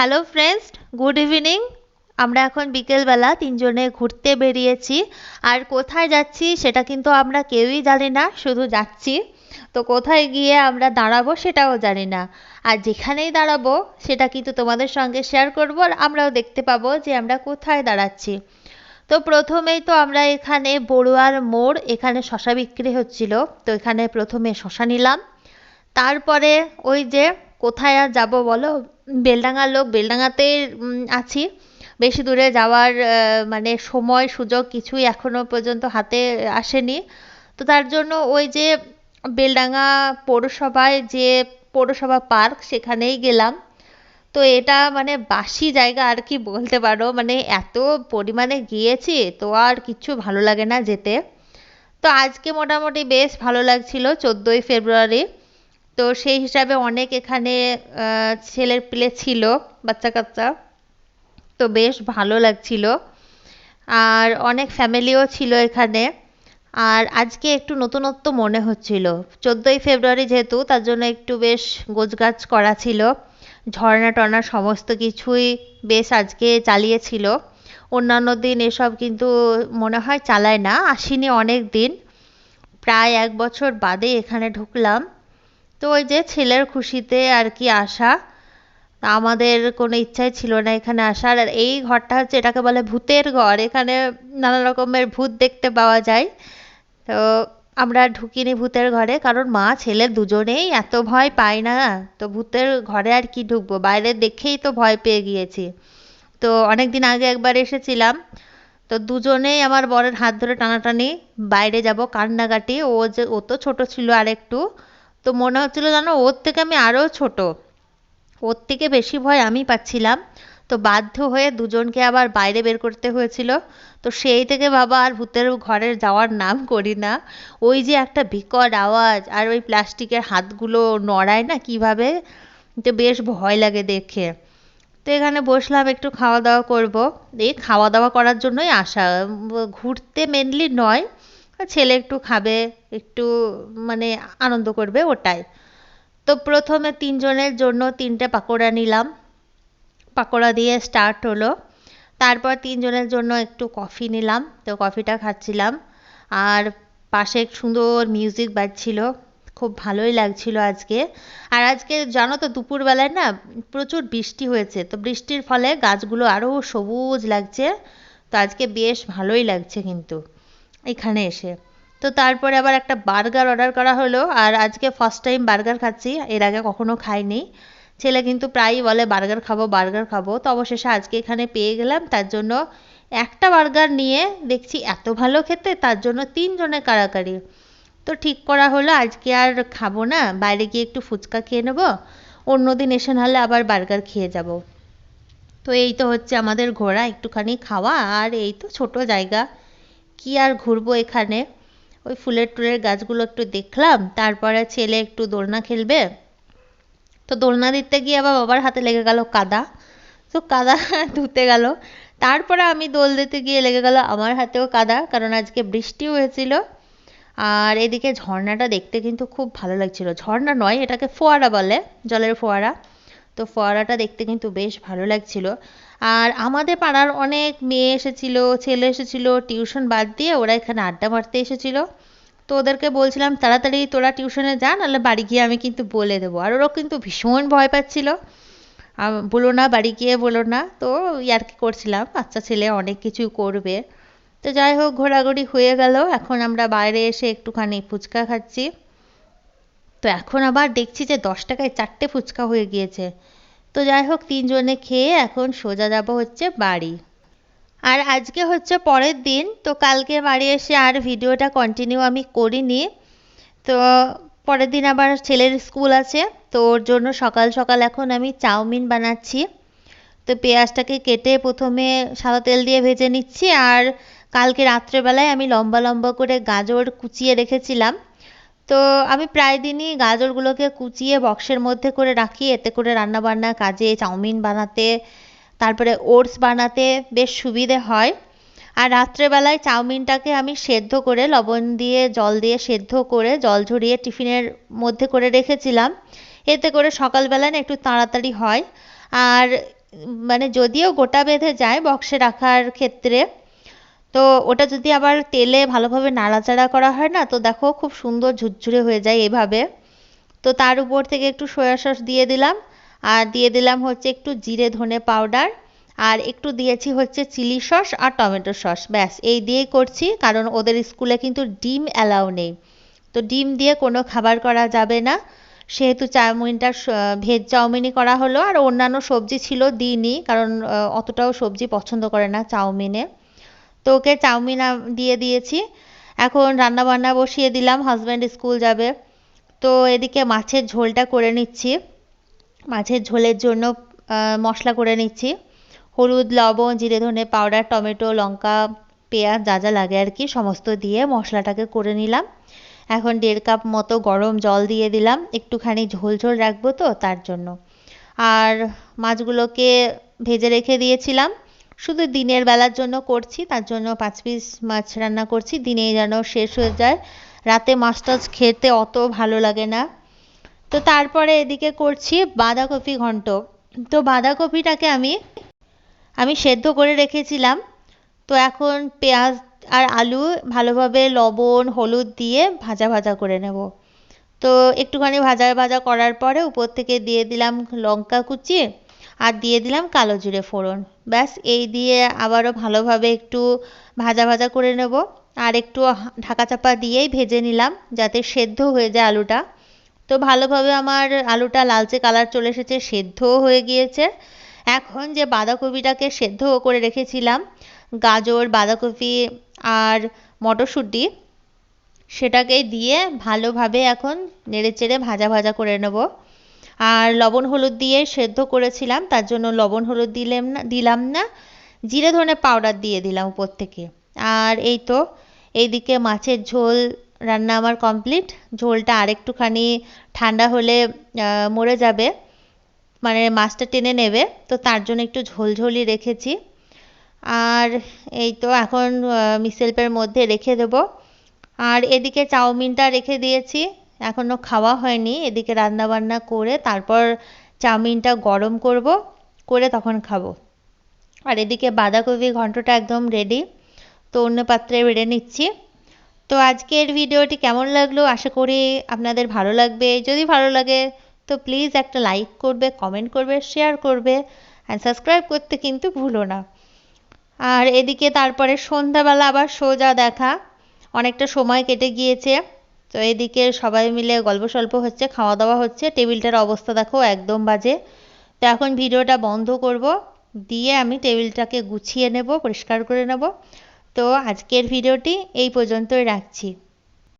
Hello friends good evening আমরা এখন বিকেলবেলা তিনজনে ঘুরতে বেরিয়েছি। আর কোথায় যাচ্ছি সেটা কিন্তু আমরা কেউই জানি না, শুধু যাচ্ছি। তো কোথায় গিয়ে আমরা দাঁড়াবো সেটাও জানি না। আর যেখানেই দাঁড়াবো সেটা কিন্তু তোমাদের সঙ্গে শেয়ার করব আর আমরাও দেখতে পাবো যে আমরা কোথায় দাঁড়াচ্ছি। তো প্রথমেই তো আমরা এখানে বড়ুয়ার মোড়, এখানে শশা বিক্রি হচ্ছিল। তো এখানে প্রথমে শশা নিলাম। তারপরে ওই যে কোথায় আর যাব বলো? বেলডাঙার লোক বেলডাঙাতে আছি। বেশি দূরে যাওয়ার মানে সময়, সুযোগ কিছুই এখনও পর্যন্ত হাতে আসেনি। তো তার জন্য ওই যে বেলডাঙা পৌরসভায় যে পৌরসভা পার্ক, সেখানেই গেলাম। তো এটা মানে বাসি জায়গা আর কি বলতে পারো? মানে এত পরিমাণে গিয়েছি, তো আর কিছু ভালো লাগে না যেতে। তো আজকে মোটামুটি বেশ ভালো লাগছিল, চোদ্দোই ফেব্রুয়ারি। তো সেই হিসাবে অনেক এখানে ছেলের পিলে ছিল বাচ্চা কাচ্চা তো বেশ ভালো লাগছিল। আর অনেক ফ্যামিলিও ছিল এখানে। আর আজকে একটু নতুনত্ব মনে হচ্ছিল। চোদ্দোই ফেব্রুয়ারি যেহেতু, তার জন্য একটু বেশ গোছগাছ করা ছিল। ঝর্ণা টর্না সমস্ত কিছুই বেশ আজকে চালিয়েছিল। অন্যান্য দিন এসব কিন্তু মনে হয় চালায় না, আসিনি অনেক দিন। প্রায় এক বছর বাদে এখানে ঢুকলাম। তো ওই যে ছেলের খুশিতে আর কি আসা, আমাদের কোনো ইচ্ছাই ছিল না এখানে আসার। আর এই ঘরটা হচ্ছে এটাকে বলে ভূতের ঘর, এখানে নানা রকমের ভূত দেখতে পাওয়া যায়। তো আমরা ঢুকিনি ভূতের ঘরে, কারণ মা, ছেলে দুজনেই এত ভয় পায় না। তো ভূতের ঘরে আর কি ঢুকবো? বাইরে দেখেই তো ভয় পেয়ে গিয়েছি। তো অনেক দিন আগে একবার এসেছিলাম। তো দুজনেই আমার বরের হাত ধরে টানাটানি, বাইরে যাব কান্নাকাটি। ও যে, ও তো ছোটো ছিল আর একটু তো মনে হচ্ছিল জানো ওর থেকে আমি আরও ছোট। ওর থেকে বেশি ভয় আমি পাচ্ছিলাম। তো বাধ্য হয়ে দুজনকে আবার বাইরে বের করতে হয়েছিল। তো সেই থেকে বাবা আর ভূতের ঘরের যাওয়ার নাম করি না। ওই যে একটা বিকট আওয়াজ আর ওই প্লাস্টিকের হাতগুলো নড়ায় না কীভাবে? তো বেশ ভয় লাগে দেখে। তো এখানে বসলাম, একটু খাওয়া দাওয়া করব। এই খাওয়া দাওয়া করার জন্যই আসা। ঘুরতে মেনলি নয় ছেলে একটু খাবে, একটু মানে আনন্দ করবে ওটাই। তো প্রথমে তিনজনের জন্য তিনটে পাকোড়া নিলাম। পাকোড়া দিয়ে স্টার্ট হলো। তারপর তিনজনের জন্য একটু কফি নিলাম। তো কফিটা খাচ্ছিলাম। আর পাশে সুন্দর মিউজিক বাজছিল। খুব ভালোই লাগছিল আজকে। আর আজকে জানো তো দুপুরবেলায় না প্রচুর বৃষ্টি হয়েছে। তো বৃষ্টির ফলে গাছগুলো আরও সবুজ লাগছে। তো আজকে বেশ ভালোই লাগছে কিন্তু। এখানে এসে। তো তারপরে আবার একটা বার্গার অর্ডার করা হলো আর আজকে ফার্স্ট টাইম বার্গার খাচ্ছি, এর আগে কখনো খাইনি। ছেলে কিন্তু প্রায়ই বলে, বার্গার খাব বার্গার খাব। তো অবশেষে আজকে এখানে পেয়ে গেলাম। তার জন্য একটা বার্গার নিয়ে দেখছি এত ভালো খেতে, তার জন্য তিনজনের কারাকারি। তো ঠিক করা হলো, আজকে আর খাব না, বাইরে গিয়ে একটু ফুচকা খেয়ে নেব, অন্যদিন এসে নাহলে আবার বার্গার খেয়ে যাব। তো এই তো হচ্ছে আমাদের ঘোরা, একটুখানি খাওয়া, আর এই তো ছোট জায়গা। কি আর ঘুরবো এখানে? ওই ফুলের টুলের গাছগুলো একটু দেখলাম, তারপরে ছেলে একটু দোলনা খেলবে। তো দোলনা দিতে গিয়ে আবার বাবার হাতে লেগে গেল কাদা। তো কাদা ধুতে গেল। তারপরে আমি দোল দিতে গিয়ে লেগে গেল আমার হাতেও কাদা, কারণ আজকে বৃষ্টি হয়েছিল। আর এদিকে ঝর্ণাটা দেখতে কিন্তু খুব ভালো লাগছিল। ঝর্ণা নয়, এটাকে ফোয়ারা বলে, জলের ফোয়ারা। তো ফোয়ারাটা দেখতে কিন্তু বেশ ভালো লাগছিল। আর আমাদের পাড়ার অনেক মেয়ে এসেছিল, ছেলে এসেছিল, টিউশন বাদ দিয়ে ওরা এখানে আড্ডা মারতে এসেছিল। তো ওদেরকে বলছিলাম, তাড়াতাড়ি তোরা টিউশনে যা, নাহলে বাড়ি গিয়ে আমি কিন্তু বলে দেবো। আর ওরা কিন্তু ভীষণ ভয় পাচ্ছিল। বলো না, বাড়ি গিয়ে বলো না। তো ইয়ার্কি করছিলাম, বাচ্চা ছেলে অনেক কিছু করবে। তো যাই হোক, ঘোরাঘুরি হয়ে গেল। এখন আমরা বাইরে এসে একটুখানি ফুচকা খাচ্ছি। তো এখন আবার দেখছি যে দশ টাকায় চারটে ফুচকা হয়ে গিয়েছে। তো যাই হোক, তিনজনে খেয়ে এখন সোজা যাব হচ্ছে বাড়ি। আর আজকে হচ্ছে পরের দিন, তো কালকে বাড়ি এসে আর ভিডিওটা কন্টিনিউ আমি করিনি। তো পরের দিন আবার ছেলের স্কুল আছে, তো ওর জন্য সকাল সকাল এখন আমি চাউমিন বানাচ্ছি। তো পেঁয়াজটাকে কেটে প্রথমে সাদা তেল দিয়ে ভেজে নিচ্ছি, আর কালকে রাত্রেবেলায় আমি লম্বা লম্বা করে গাজর কুচিয়ে রেখেছিলাম। তো আমি প্রায় দিনই গাজরগুলোকে কুচিয়ে বক্সের মধ্যে করে রাখি। এতে করে রান্নাবান্না কাজে চাউমিন বানাতে, তারপরে ওটস বানাতে বেশ সুবিধে হয়। আর রাত্রেবেলায় চাউমিনটাকে আমি সেদ্ধ করে, লবণ দিয়ে, জল দিয়ে সেদ্ধ করে, জল ঝরিয়ে টিফিনের মধ্যে করে রেখেছিলাম। এতে করে সকালবেলায় না একটু তাড়াতাড়ি হয়। আর মানে যদিও গোটা বেঁধে যায় বক্সে রাখার ক্ষেত্রে তো ওটা যদি আবার তেলে ভালোভাবে নাড়াচাড়া করা হয় না, তো দেখো খুব সুন্দর ঝুরঝুরে হয়ে যায় এভাবে। তো তার উপর থেকে একটু সয়া সস দিয়ে দিলাম। আর দিয়ে দিলাম হচ্ছে একটু জিরে ধনে পাউডার। আর একটু দিয়েছি হচ্ছে চিলি সস আর টমেটো সস। ব্যাস, এই দিয়েই করছি, কারণ ওদের স্কুলে কিন্তু ডিম অ্যালাউ নেই। তো ডিম দিয়ে কোনো খাবার করা যাবে না। সেহেতু চাউমিনটা ভেজ চাউমিনই করা হলো। আর অন্যান্য সবজি ছিল দিইনি, কারণ অতটাও সবজি পছন্দ করে না চাউমিনে। তো ওকে চাউমিন দিয়ে দিয়েছি। এখন রান্না বান্না বসিয়ে দিলাম হাজব্যান্ড স্কুল যাবে। তো এদিকে মাছের ঝোলটা করে নিচ্ছি। মাছের ঝোলের জন্য মশলা করে নিচ্ছি। হলুদ, লবণ, জিরে ধনে পাউডার, টমেটো, লঙ্কা, পেঁয়াজ, যা যা লাগে আর কি, সমস্ত দিয়ে মশলাটাকে করে নিলাম। এখন দেড় কাপ মতো গরম জল দিয়ে দিলাম। একটুখানি ঝোল ঝোল রাখব তো, তার জন্য। আর মাছগুলোকে ভেজে রেখে দিয়েছিলাম। শুধু দিনের বেলার জন্য করছি, তার জন্য পাঁচ পিস মাছ রান্না করছি। দিনে যেন শেষ হয়ে যায়। রাতে মাছ টাছ খেতে অত ভালো লাগে না। তো তারপরে এদিকে করছি বাঁধাকপি ঘন্ট। তো বাঁধাকপিটাকে আমি আমি সেদ্ধ করে রেখেছিলাম। তো এখন পেঁয়াজ আর আলু ভালোভাবে লবণ, হলুদ দিয়ে ভাজা ভাজা করে নেব। তো একটুখানি ভাজা ভাজা করার পরে উপর থেকে দিয়ে দিলাম লঙ্কা কুচি। আর দিয়ে দিলাম কালো জিরে ফোড়ন। ব্যাস, এই দিয়ে আবারও ভালোভাবে একটু ভাজা ভাজা করে নেব। আর একটু ঢাকা চাপা দিয়েই ভেজে নিলাম যাতে সেদ্ধ হয়ে যায় আলুটা। তো ভালোভাবে আমার আলুটা লালচে কালার চলে এসেছে, সেদ্ধও হয়ে গিয়েছে। এখন যে বাঁধাকপিটাকে সেদ্ধ করে রেখেছিলাম, গাজর, বাঁধাকপি আর মটরশুঁটি, সেটাকে দিয়ে ভালোভাবে এখন নেড়েচেড়ে ভাজা ভাজা করে নেব। আর লবণ হলুদ দিয়ে সেদ্ধ করেছিলাম, তার জন্য লবণ হলুদ দিলাম না দিলাম না। জিরে ধনে পাউডার দিয়ে দিলাম উপর থেকে। আর এই তো, এইদিকে মাছের ঝোল রান্না আমার কমপ্লিট ঝোলটা আরেকটুখানি ঠান্ডা হলে মরে যাবে। মানে মাছটা টেনে নেবে, তো তার জন্য একটু ঝোলঝোলি রেখেছি। আর এই তো এখন মিসেলপের মধ্যে রেখে দেব। আর এদিকে চাউমিনটা রেখে দিয়েছি। এখনও খাওয়া হয়নি, এদিকে রান্না বান্না করে তারপর চাউমিনটা গরম করব, করে তখন খাব। আর এদিকে বাঁধাকপি ঘন্টটা একদম রেডি তো অন্য পাত্রে বেড়ে নিচ্ছি। তো আজকের ভিডিওটি কেমন লাগল আশা করি আপনাদের ভালো লাগবে। যদি ভালো লাগে, তো প্লিজ একটা লাইক করবে কমেন্ট করবে শেয়ার করবে অ্যান্ড সাবস্ক্রাইব করতে কিন্তু ভুলো না। আর এদিকে তারপরে সন্ধ্যাবেলা আবার সোজা দেখা, অনেকটা সময় কেটে গিয়েছে। তো এদিকে সবাই মিলে গল্প সল্প হচ্ছে, খাওয়া দাওয়া হচ্ছে, টেবিলটার অবস্থা দেখো একদম বাজে। তো এখন ভিডিওটা বন্ধ করব, দিয়ে আমি টেবিলটাকে গুছিয়ে নেব, পরিষ্কার করে নেব। তো আজকের ভিডিওটি এই পর্যন্তই রাখছি।